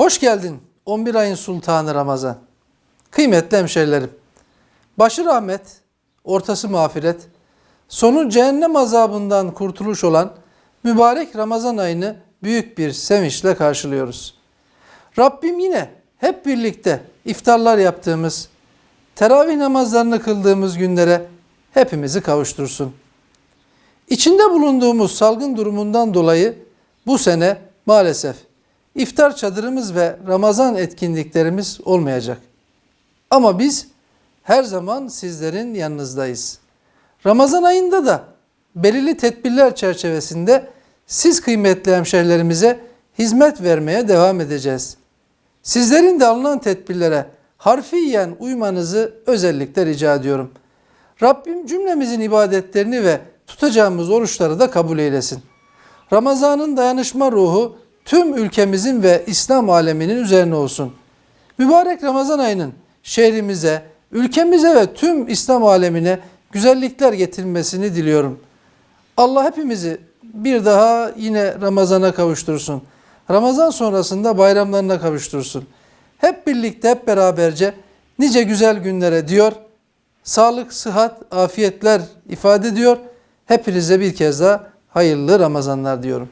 Hoş geldin 11 ayın sultanı Ramazan. Kıymetli hemşerilerim. Başı rahmet, ortası mağfiret, sonu cehennem azabından kurtuluş olan mübarek Ramazan ayını büyük bir sevinçle karşılıyoruz. Rabbim yine hep birlikte iftarlar yaptığımız, teravih namazlarını kıldığımız günlere hepimizi kavuştursun. İçinde bulunduğumuz salgın durumundan dolayı bu sene maalesef iftar çadırımız ve Ramazan etkinliklerimiz olmayacak. Ama biz her zaman sizlerin yanınızdayız. Ramazan ayında da belirli tedbirler çerçevesinde siz kıymetli hemşehrilerimize hizmet vermeye devam edeceğiz. Sizlerin de alınan tedbirlere harfiyen uymanızı özellikle rica ediyorum. Rabbim cümlemizin ibadetlerini ve tutacağımız oruçları da kabul eylesin. Ramazan'ın dayanışma ruhu tüm ülkemizin ve İslam aleminin üzerine olsun. Mübarek Ramazan ayının şehrimize, ülkemize ve tüm İslam alemine güzellikler getirmesini diliyorum. Allah hepimizi bir daha yine Ramazan'a kavuştursun. Ramazan sonrasında bayramlarına kavuştursun. Hep birlikte hep beraberce nice güzel günlere diyor. Sağlık, sıhhat, afiyetler ifade ediyor. Hepinize bir kez daha hayırlı Ramazanlar diyorum.